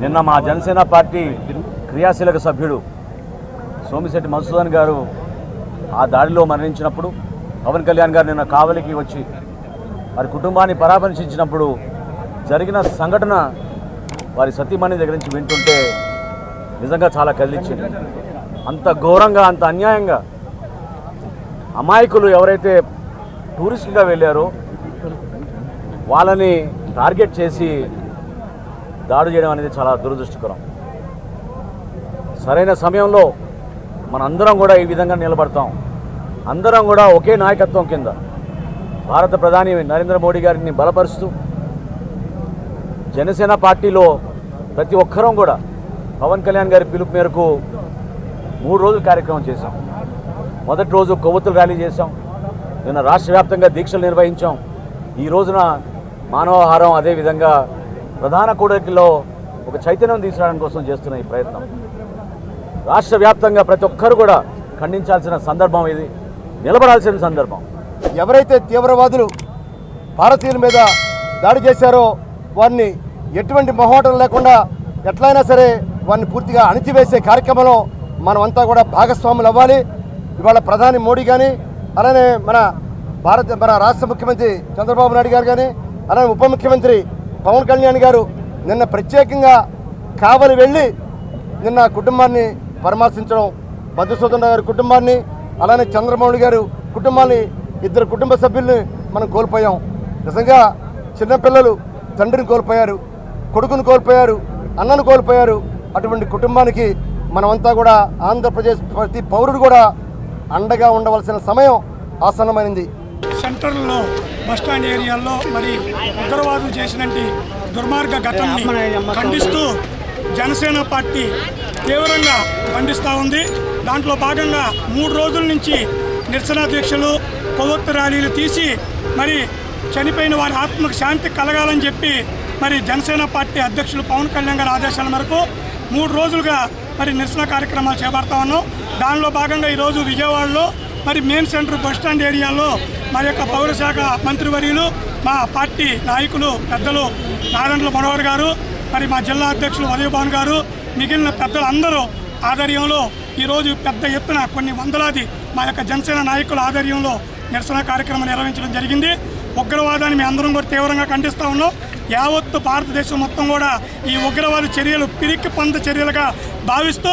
నిన్న మా జనసేన పార్టీ క్రియాశీలక సభ్యుడు సోమిశెట్టి మధుసూదన్ గారు ఆ దాడిలో మరణించినప్పుడు పవన్ కళ్యాణ్ గారు నిన్న కావలికి వచ్చి వారి కుటుంబాన్ని పరామర్శించినప్పుడు జరిగిన సంఘటన వారి సతీమణి దగ్గర నుంచి వింటుంటే నిజంగా చాలా కదిలించింది అంత ఘోరంగా అంత అన్యాయంగా అమాయకులు ఎవరైతే టూరిస్ట్గా వెళ్ళారో వాళ్ళని టార్గెట్ చేసి దాడి చేయడం అనేది చాలా దురదృష్టకరం. సరైన సమయంలో మనందరం కూడా ఈ విధంగా నిలబడతాం. అందరం కూడా ఒకే నాయకత్వం కింద భారత ప్రధాని నరేంద్ర మోడీ గారిని బలపరుస్తూ జనసేన పార్టీలో ప్రతి ఒక్కరం కూడా పవన్ కళ్యాణ్ గారి పిలుపు మేరకు మూడు రోజులు కార్యక్రమం చేశాం. మొదటి రోజు కొవ్వొత్తులు ర్యాలీ చేశాం. నిన్న రాష్ట్ర వ్యాప్తంగా దీక్షలు నిర్వహించాం. ఈ రోజున మానవాహారం అదేవిధంగా ప్రధాన కూడలిలో ఒక చైతన్యం తీసుకురావడం కోసం చేస్తున్న ఈ ప్రయత్నం. రాష్ట్ర వ్యాప్తంగా ప్రతి ఒక్కరు కూడా ఖండించాల్సిన సందర్భం ఇది. నిలబడాల్సిన సందర్భం. ఎవరైతే తీవ్రవాదులు భారతీయుల మీద దాడి చేశారో వారిని ఎటువంటి మొహమాటం లేకుండా ఎట్లయినా సరే వారిని పూర్తిగా అణిచివేసే కార్యక్రమంలో మనమంతా కూడా భాగస్వాములు అవ్వాలి. ఇవాళ ప్రధాని మోడీ కానీ అలానే మన భారత మన రాష్ట్ర ముఖ్యమంత్రి చంద్రబాబు నాయుడు గారు కానీ అలానే ఉప ముఖ్యమంత్రి పవన్ కళ్యాణ్ గారు నిన్న ప్రత్యేకంగా కావలి వెళ్ళి నిన్న కుటుంబాన్ని పరామర్శించడం మధుసూదన్ గారి కుటుంబాన్ని అలానే చంద్రమౌళి గారు కుటుంబాన్ని ఇద్దరు కుటుంబ సభ్యుల్ని మనం కోల్పోయాం. నిజంగా చిన్నపిల్లలు తండ్రిని కోల్పోయారు కొడుకును కోల్పోయారు అన్నను కోల్పోయారు. అటువంటి కుటుంబానికి మనమంతా కూడా ఆంధ్రప్రదేశ్ ప్రతి పౌరుడు కూడా అండగా ఉండవలసిన సమయం ఆసన్నమైనది సెంటర్లో బస్టాండ్ ఏరియాల్లో మరి ఉగ్రవాదులు చేసినట్టు దుర్మార్గ ఘటనని ఖండిస్తూ జనసేన పార్టీ తీవ్రంగా ఖండిస్తూ ఉంది. దాంట్లో భాగంగా మూడు రోజుల నుంచి నిరసన దీక్షలు కొవ్వొత్తు ర్యాలీలు తీసి మరి చనిపోయిన వారి ఆత్మకు శాంతి కలగాలని చెప్పి మరి జనసేన పార్టీ అధ్యక్షులు పవన్ కళ్యాణ్ గారి ఆదేశాల మేరకు మూడు రోజులుగా మరి నిరసన కార్యక్రమాలు చేపడతా ఉన్నాం. దానిలో భాగంగా ఈరోజు విజయవాడలో మరి మెయిన్ సెంటర్ బస్ స్టాండ్ ఏరియాలో మా యొక్క పౌర శాఖ మంత్రివర్యులు మా పార్టీ నాయకులు పెద్దలు నారాయణల మనోహర్ గారు మరి మా జిల్లా అధ్యక్షులు ఉదయభాన్ గారు మిగిలిన పెద్దలు అందరూ ఆధ్వర్యంలో ఈరోజు పెద్ద ఎత్తున కొన్ని వందలాది మా యొక్క జనసేన నాయకుల ఆధ్వర్యంలో నిరసన కార్యక్రమం నిర్వహించడం జరిగింది. ఉగ్రవాదాన్ని మేము అందరం కూడా తీవ్రంగా ఖండిస్తూ ఉన్నాం. యావత్తు భారతదేశం మొత్తం కూడా ఈ ఉగ్రవాద చర్యలు పిరికి పంద చర్యలుగా భావిస్తూ